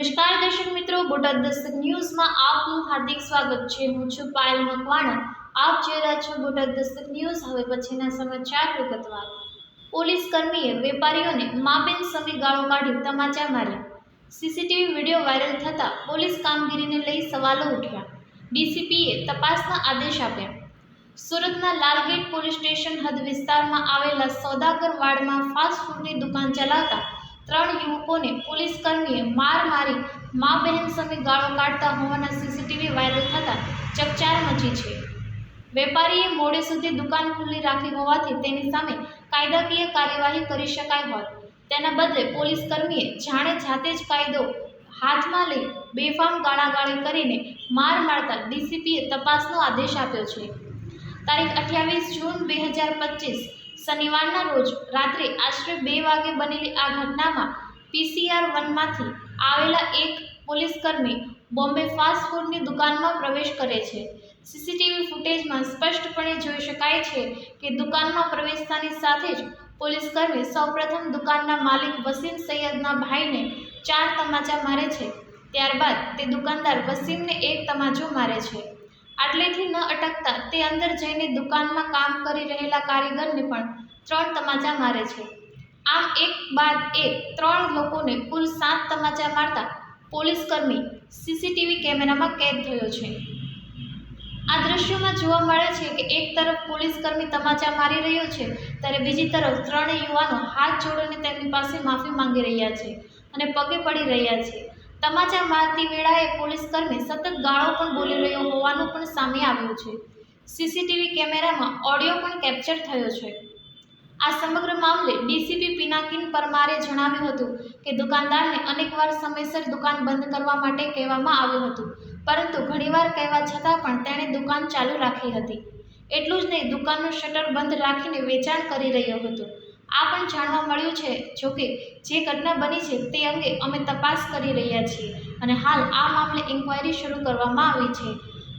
નમસ્કાર દર્શક મિત્રો, બોટાદ દસ્તક ન્યૂઝમાં આપનું હાર્દિક સ્વાગત છે. હું છું પાયલ મકવાણા. આપ જોઈ રહ્યા છો બોટાદ દસ્તક ન્યૂઝ. હવે પછીના સમાચાર વિગતવાર. પોલીસ કર્મીએ વેપારીઓને માપેલ સમયગાળો કાઢી તમાચા માર્યા. સીસીટીવી વીડિયો વાયરલ થતાં પોલીસ કામગીરીને લઈ સવાલો ઉઠ્યા. ડીસીપીએ તપાસના આદેશ આપ્યા. સુરતના લાલગેટ પોલીસ સ્ટેશન હદ વિસ્તારમાં આવેલા સોદાગર વાડમાં ફાસ્ટ ફૂડની દુકાન ચલાવતા ત્રણ યુવકોને પોલીસ કર્મીએ માર મારી, મા બહેન સામે ગાળો કાઢતા હોવાના સીસીટીવી વાયરલ થતાં ચકચાર મચી છે. વેપારીએ મોડે સુધી દુકાન ખુલ્લી રાખી હોવાથી તેની સામે કાયદાકીય કાર્યવાહી કરી શકાય હોત. તેના બદલે પોલીસ કર્મીએ જાણે જાતે જ કાયદો હાથમાં લઈ બેફામ ગાળાગાળી કરીને માર મારતા ડીસીપીએ તપાસનો આદેશ આપ્યો છે. તારીખ અઠ્યાવીસ જૂન બે હજાર પચીસ શનિવારના રોજ રાત્રે આશરે બે વાગે બનેલી આ ઘટનામાં પીસીઆર વનમાંથી આવેલા એક પોલીસકર્મી બોમ્બે ફાસ્ટ ફૂડની દુકાનમાં પ્રવેશ કરે છે. સીસીટીવી ફૂટેજમાં સ્પષ્ટપણે જોઈ શકાય છે કે દુકાનમાં પ્રવેશતાની સાથે જ પોલીસકર્મી સૌપ્રથમ દુકાનના માલિક વસીમ સૈયદના ભાઈને ચાર તમાચા મારે છે. ત્યારબાદ તે દુકાનદાર વસીમને એક તમાચો મારે છે. આટલેથી ન અટકતા તે અંદર જઈને દુકાનમાં કામ કરી રહેલા કારીગરને પણ ત્રણ તમાચા મારે છે. આમ એક બાદ એક ત્રણ લોકોને કુલ સાત તમાચા મારતા પોલીસકર્મી સીસીટીવી કેમેરામાં કેદ થયો છે. આ દ્રશ્યોમાં જોવા મળે છે કે એક તરફ પોલીસકર્મી તમાચા મારી રહ્યો છે, ત્યારે બીજી તરફ ત્રણેય યુવાનો હાથ જોડીને તેમની પાસે માફી માંગી રહ્યા છે અને પગે પડી રહ્યા છે. તમાચા મારતી વેળાએ પોલીસકર્મી સતત ગાળો પણ બોલી હોવાનું પણ સામે આવ્યું છે. સીસીટીવી કેમેરામાં ઓડિયો પણ કેપ્ચર થયો છે. આ સમગ્ર મામલે ડીસીપી પિનાકિન પરમારે જણાવ્યું હતું કે દુકાનદારને અનેકવાર સમયસર દુકાન બંધ કરવા માટે કહેવામાં આવ્યું હતું, પરંતુ ઘણીવાર કહેવા છતાં પણ તેણે દુકાન ચાલુ રાખી હતી. એટલું જ નહીં, દુકાનનું શટર બંધ રાખીને વેચાણ કરી રહ્યો હતો. આ પણ જાણવા મળ્યું છે જોકે જે ઘટના બની છે તે અંગે અમે તપાસ કરી રહ્યા છીએ અને હાલ આ મામલે ઇન્ક્વાયરી શરૂ કરવામાં આવી છે.